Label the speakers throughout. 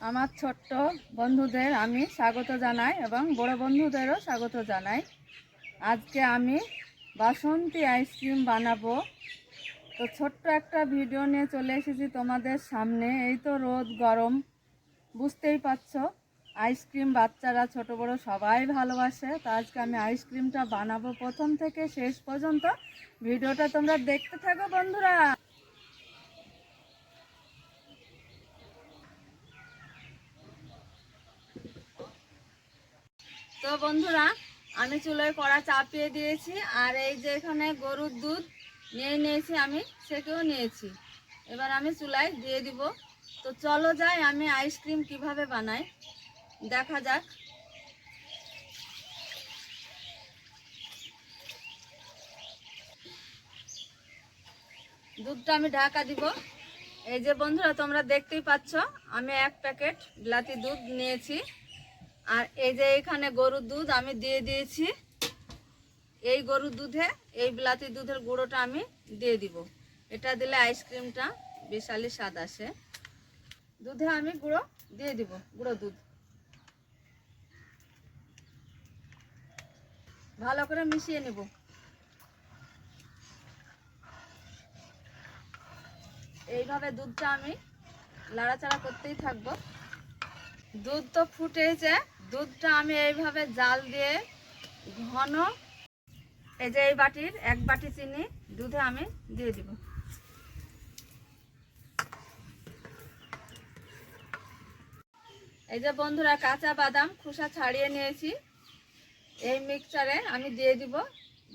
Speaker 1: আমার ছোট্ট বন্ধুদের আমি স্বাগত জানাই এবং বড় বন্ধুদেরও স্বাগত জানাই। আজকে আমি বাসন্তী আইসক্রিম বানাবো। তো ছোট্ট একটা ভিডিও নিয়ে চলে এসেছি তোমাদের সামনে। এই তো রোদ, গরম, বুঝতেই পারছ আইসক্রিম বাচ্চারা, ছোট, বড় সবাই ভালোবাসে। তো আজকে আমি আইসক্রিমটা বানাবো প্রথম থেকে শেষ পর্যন্ত। ভিডিওটা তোমরা দেখতে থাকো বন্ধুরা। তো বন্ধুরা, আমি চুলোয় কড়া চাপিয়ে দিয়েছি, আর এই যে এখানে গরুর দুধ নিয়ে নিয়েছি আমি, সেকেও নিয়েছি। এবার আমি চুলায় দিয়ে দিব। তো চলো যাই, আমি আইসক্রিম কীভাবে বানাই, দেখা যাক। দুধটা আমি ঢাকা দিব। এই যে বন্ধুরা, তোমরা দেখতেই পাচ্ছ, আমি এক প্যাকেট বিলাতি দুধ নিয়েছি। আর এই যে এখানে গরুর দুধ আমি দিয়ে দিয়েছি। এই গরুর দুধে, এই বিলাতি দুধের গুঁড়োটা আমি দিয়ে দিব। এটা দিলে আইসক্রিমটা বিশালই স্বাদ আসে। দুধে আমি গুঁড়ো দিয়ে দিব, গুঁড়ো দুধ। ভালো করে মিশিয়ে নেব। এইভাবে দুধটা আমি লাড়াচাড়া করতেই থাকব। দুধ তো ফুটেছে দুধটা আমি এইভাবে জাল দিয়ে ঘন, এই যে এই বাটির, এক বাটি চিনি, দুধে আমি দিয়ে দিব। এই যে বন্ধুরা, কাঁচা বাদাম খোসা ছাড়িয়ে নিয়েছি। এই মিক্সচারে আমি দিয়ে দিব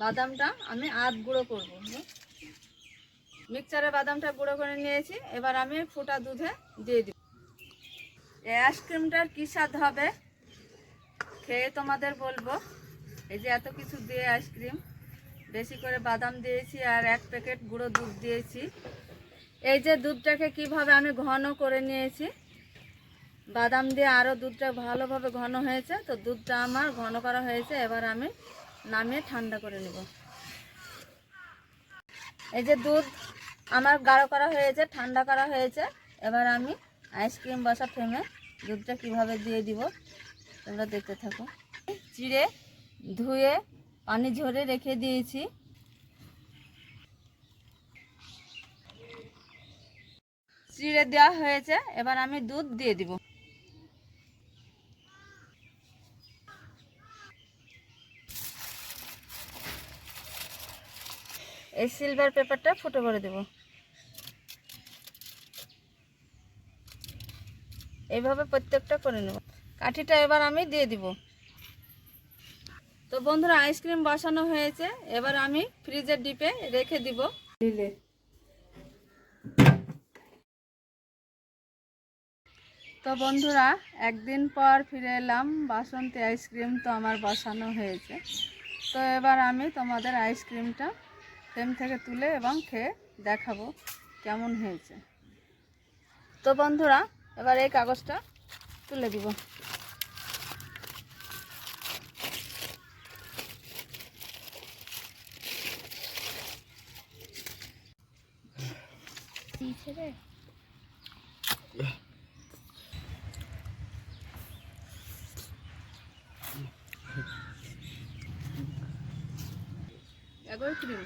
Speaker 1: বাদামটা, আমি আধ গুঁড়ো করব। মিক্সচারে বাদামটা গুঁড়ো করে নিয়েছি, এবার আমি ফোটা দুধে দিয়ে দিব। এই আইসক্রিমটার কী স্বাদ হবে? খেয়ে তোমাদের বলব, এই যে এত কিছু দিয়ে আইসক্রিম বেশি করে বাদাম দিয়েছি আর এক প্যাকেট গুঁড়ো দুধ দিয়েছি। এই যে দুধটাকে কীভাবে আমি ঘন করে নিয়েছি, বাদাম দিয়ে আরও দুধটা ভালোভাবে ঘন হয়েছে, তো দুধটা আমার ঘন করা হয়েছে, এবার আমি নামিয়ে ঠান্ডা করে নেব। এই যে দুধ আমার গাঢ় করা হয়েছে, ঠান্ডা করা হয়েছে, এবার আমি আইসক্রিম বসা ফ্রেমে দুধটা কীভাবে দিয়ে দিব তোমরা দেখতে থাকো। চিড়ে ধুয়ে পানি ঝরে রেখে দিয়েছি। চিড়ে দেওয়া হয়েছে, এবার আমি দুধ দিয়ে দিব। এই সিলভার পেপারটা ফুটো করে দেবো। এইভাবে প্রত্যেকটা করে নেব। কাঠিটা এবার আমি দিয়ে দিব। তো বন্ধুরা আইসক্রিম বসানো হয়েছে। এবার আমি ফ্রিজের ডিপে রেখে দিব। দিলে। তো বন্ধুরা একদিন পর ফিরে এলাম। বাসন্তী আইসক্রিম তো আমার বসানো হয়েছে। তো এবার আমি তোমাদের আইসক্রিমটা ফ্রেম থেকে তুলে এবং খেয়ে দেখাবো কেমন হয়েছে। তো বন্ধুরা এবার এই কাগজটা তুলে দিব। একবার ক্রিম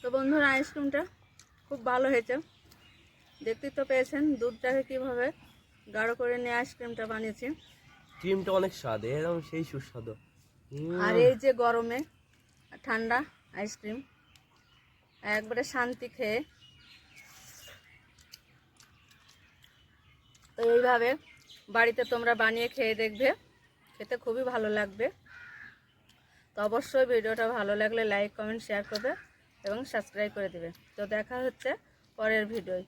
Speaker 1: তো বন্ধুরা আইসক্রিমটা খুব ভালো হয়েছে। দেখতে তো পেয়েছেন দুধটাকে কীভাবে গাঢ় করে নিয়ে আইসক্রিমটা বানিয়েছি।
Speaker 2: ক্রিমটা অনেক স্বাদ এরকম সেই সুস্বাদু।
Speaker 1: আর এই যে গরমে ঠান্ডা আইসক্রিম একবারে শান্তি খেয়ে। তো এইভাবে বাড়িতে তোমরা বানিয়ে খেয়ে দেখবে। খেতে খুবই ভালো লাগবে। তো অবশ্যই ভিডিওটা ভালো লাগলে লাইক, কমেন্ট, শেয়ার করবে এবং সাবস্ক্রাইব করে দেবে। তো দেখা হচ্ছে পরের ভিডিওয়।